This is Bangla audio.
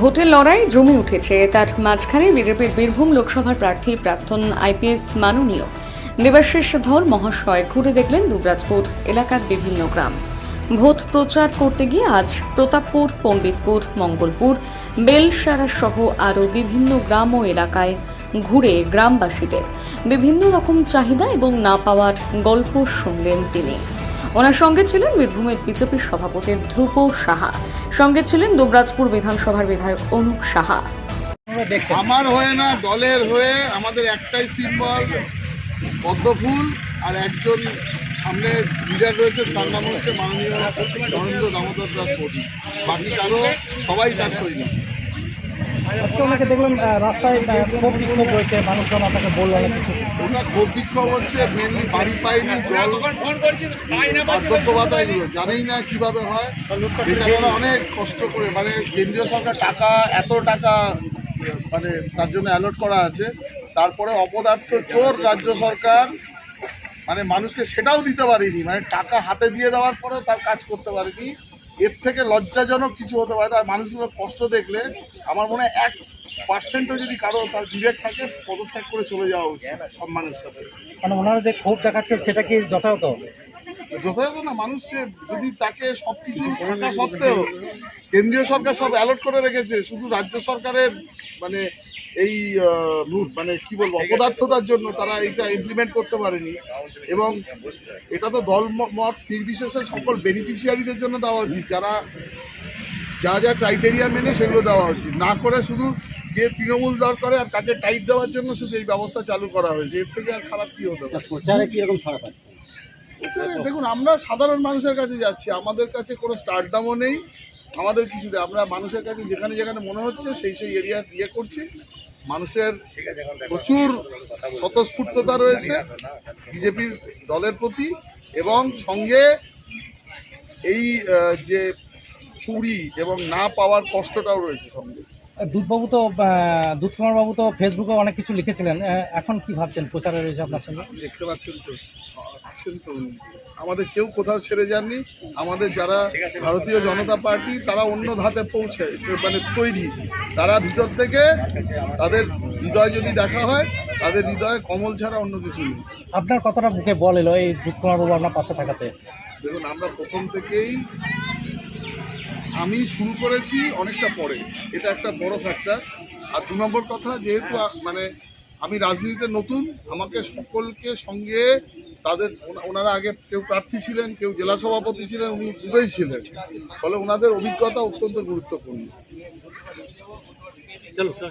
ভোটের লড়াই জমে উঠেছে। তার মাঝখানে বিজেপির বীরভূম লোকসভার প্রার্থী প্রাক্তন আইপিএস মাননীয় দেবাশিস ধর মহাশয়। ঘুরে দেখলেন দুবরাজপুর এলাকার বিভিন্ন গ্রাম। ভোট প্রচার করতে গিয়ে আজ প্রতাপপুর, পণ্ডিতপুর, মঙ্গলপুর, বেলসারা সহ আরও বিভিন্ন গ্রাম ও এলাকায় ঘুরে গ্রামবাসীদের বিভিন্ন রকম চাহিদা এবং না পাওয়ার গল্প শুনলেন তিনি। ওনার সঙ্গে ছিলেন বীরভূমের বিজেপির সভাপতি ধ্রুব সাহা। সঙ্গে ছিলেন দুবরাজপুর বিধানসভার বিধায়ক অনুপ সাহা। আমার হয়ে না, দলের হয়ে আমাদের একটাই সিম্বল, পদ্মফুল, আর একজন সামনে লিডার রয়েছে, তার নাম হচ্ছে মাননীয় নরেন্দ্র দামোদর দাস মোদী। বাকি কারও, সবাই তার সৈনিক। আজকে ওনাকে দেখলাম রাস্তায় ক্ষোভ বিক্ষোভ রয়েছে, মানুষজন আপনাকে বলল অনেক কিছু। খুব বিক্ষোভ হচ্ছে মেনলি বাড়ি পায়নি, জল এগুলো জানেই না কীভাবে হয়। অনেক কষ্ট করে মানে কেন্দ্রীয় সরকার টাকা, এত টাকা মানে তার জন্য অ্যালট করা আছে। তারপরে অপদার্থ চোর রাজ্য সরকার মানে মানুষকে সেটাও দিতে পারেনি। মানে টাকা হাতে দিয়ে দেওয়ার পরেও তার কাজ করতে পারেনি। এর থেকে লজ্জাজনক কিছু হতে পারে আর মানুষগুলোর কষ্ট দেখলে আমার মনে হয় এক পার্সেন্টও যদি কারও তার বিবেক থাকে পদত্যাগ করে চলে যাওয়া উচিত সম্মানের সাথে। মানে ওনারা যে ক্ষোভ দেখাচ্ছে সেটা কি যথাযথ? যথাযথ না মানুষ যদি তাকে সব কিছু থাকা সত্ত্বেও কেন্দ্রীয় সরকার সব অ্যালট করে রেখেছে শুধু রাজ্য সরকারের মানে এই মানে কি বলব অপদার্থতার জন্য তারা এইটা ইমপ্লিমেন্ট করতে পারেনি। এবং এটা তো দল মত নির্বিশেষে সকল বেনিফিশিয়ারিদের জন্য দেওয়া উচিত। যারা যা যা ক্রাইটেরিয়া মেনে সেগুলো দেওয়া উচিত। না করে শুধু যে তৃণমূল দল করে আর কাকে টাইট দেওয়ার জন্য শুধু এই ব্যবস্থা চালু করা হয়েছে। এর থেকে আর খারাপ কী হতে পারে? প্রচারে সারা দেখুন আমরা সাধারণ মানুষের কাছে যাচ্ছি। আমাদের কাছে কোনো স্টারডামও নেই। আমাদের কিছু নেই। আমরা মানুষের কাছে যেখানে যেখানে মনে হচ্ছে সেই সেই এরিয়া ইয়ে করছি। মানুষের প্রচুর স্বতঃস্ফূর্ততা রয়েছে বিজেপির দলের প্রতি এবং সঙ্গে এই যে চুরি এবং না পাওয়ার কষ্টটাও রয়েছে সঙ্গে। দুধবাবু তো দুধ দুধকুমার বাবু তো ফেসবুকে অনেক কিছু লিখেছিলেন এখন কি ভাবছেন প্রচারে রয়েছে আপনার সঙ্গে? দেখতে পাচ্ছেন তো। আছেন তো? আমাদের কেউ কোথাও ছেড়ে যাননি। আমাদের যারা ভারতীয় জনতা পার্টি তারা অন্য ধাতে পৌঁছে মানে তৈরি। তারা ভিতর থেকে তাদের হৃদয় যদি দেখা হয় তাদের হৃদয়ে কমল ছাড়া অন্য কিছু নেই। আপনার কথাটা বুকে বল এলো এই দুধকুমার বাবু আপনার পাশে থাকাতে। দেখুন আমরা প্রথম থেকেই আমি শুরু করেছি অনেকটা পরে। এটা একটা বড় ফ্যাক্টর আর দু নম্বর কথা যেহেতু মানে আমি রাজনীতিতে নতুন আমাকে সকলকে সঙ্গে তাদের ওনারা আগে কেউ প্রার্থী ছিলেন, কেউ জেলা সভাপতি ছিলেন, উনি দুটোই ছিলেন। ফলে ওনাদের অভিজ্ঞতা অত্যন্ত গুরুত্বপূর্ণ।